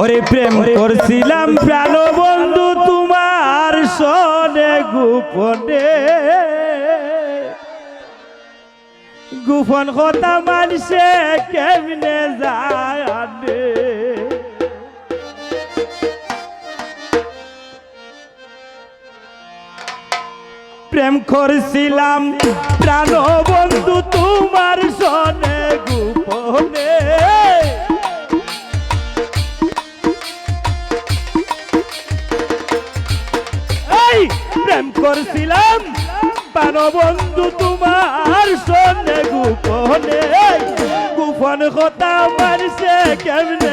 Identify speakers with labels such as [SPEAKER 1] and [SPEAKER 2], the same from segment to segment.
[SPEAKER 1] ওরে প্রেম করছিলাম প্রাণ বন্ধু তোমার সনে গোপনে। গোপন কথা মানছে কেমনে জানে? প্রেম করছিলাম প্রাণ বন্ধু তোমার সনে গোপনে। প্রেম করছিলাম। বন্ধু তোমার সন্দেহ গোপনে। গোপন কথা মারছে কেমনে?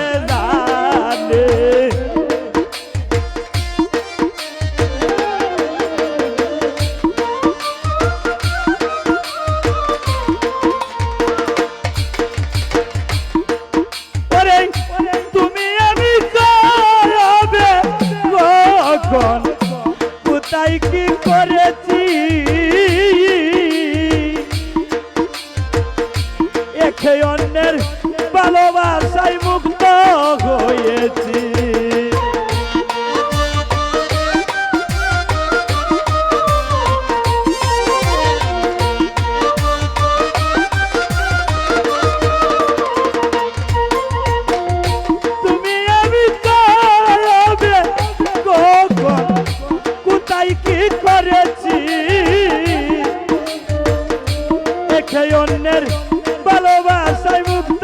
[SPEAKER 1] একে ভালোবাসায় মুক্ত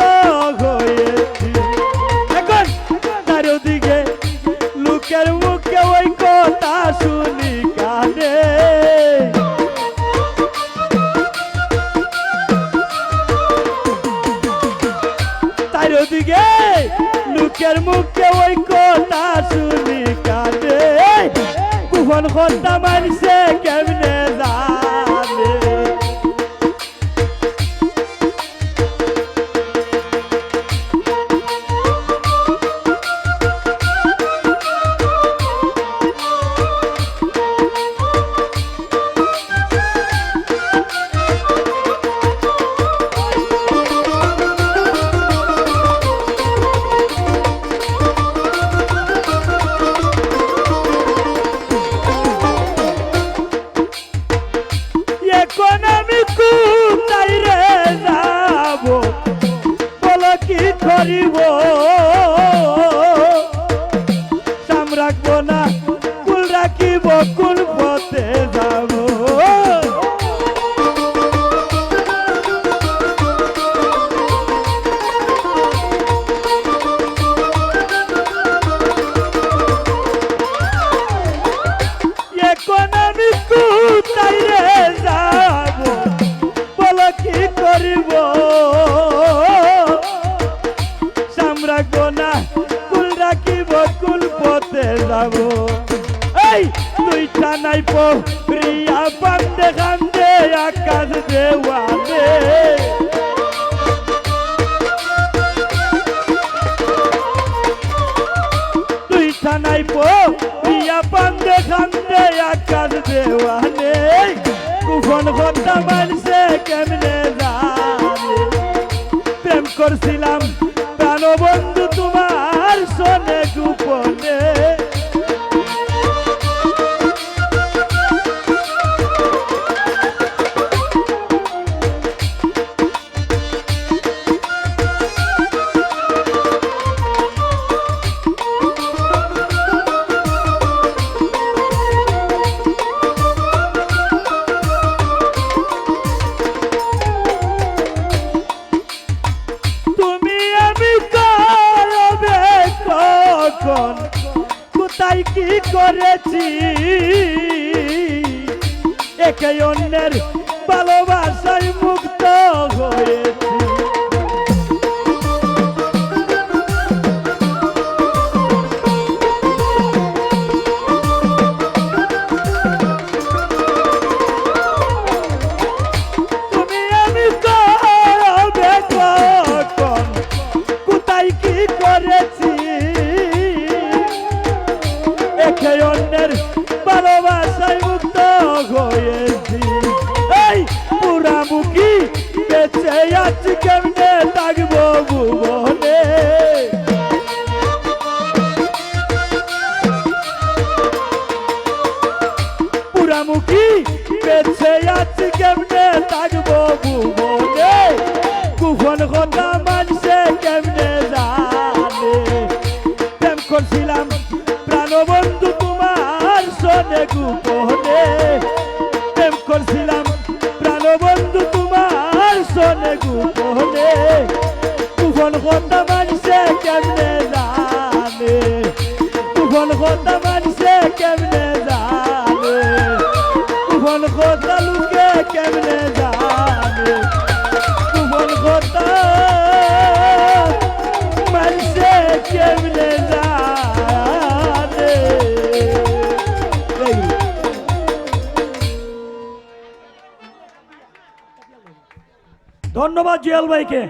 [SPEAKER 1] হয়েছি। এখন তার দিকে লোকের মুখে ওই কথা শুনি কানে। তার দিকে লোকের মুখে ওই কথা শুনি কানে। কুফন কথা মানছে কেমনে? কোথায় যাব? কি করিব? সাম রাখব না কুল রাখিব কোন করিব। সামরা গোনা কুল রাখিব, কুল পথে যাব। এই, দুইটা নাই প্রিয়া বান্দে কান্দে আকাশ দেওয়ালে। দুইটা নাই প্রিয়া বান্দে কান্দে আকাশ দেওয়ালে। কুফন কথা মানছে কেমনে করছিলাম। প্রাণবন্ধু তোমার সনে গোপনে। কোথায় কি করেছি? একে অন্যের ভালোবাসায় মুক্ত হয়েছি। আছি কেমনে থাকব ভুবনে? কুফন কথা মানছে কেমনে জানে? প্রেম করছিলাম প্রাণবন্ধু তোমার সনে গোপনে। প্রেম করছিলাম প্রাণবন্ধু তোমার সনে গোপনে। কুফন কথা মানছে কেমনে জানে? কুফন কথা কথা লুকে কেমনে জানে? কথা মানছে কেমনে জানে? ধন্যবাদ জুয়েল ভাইকে।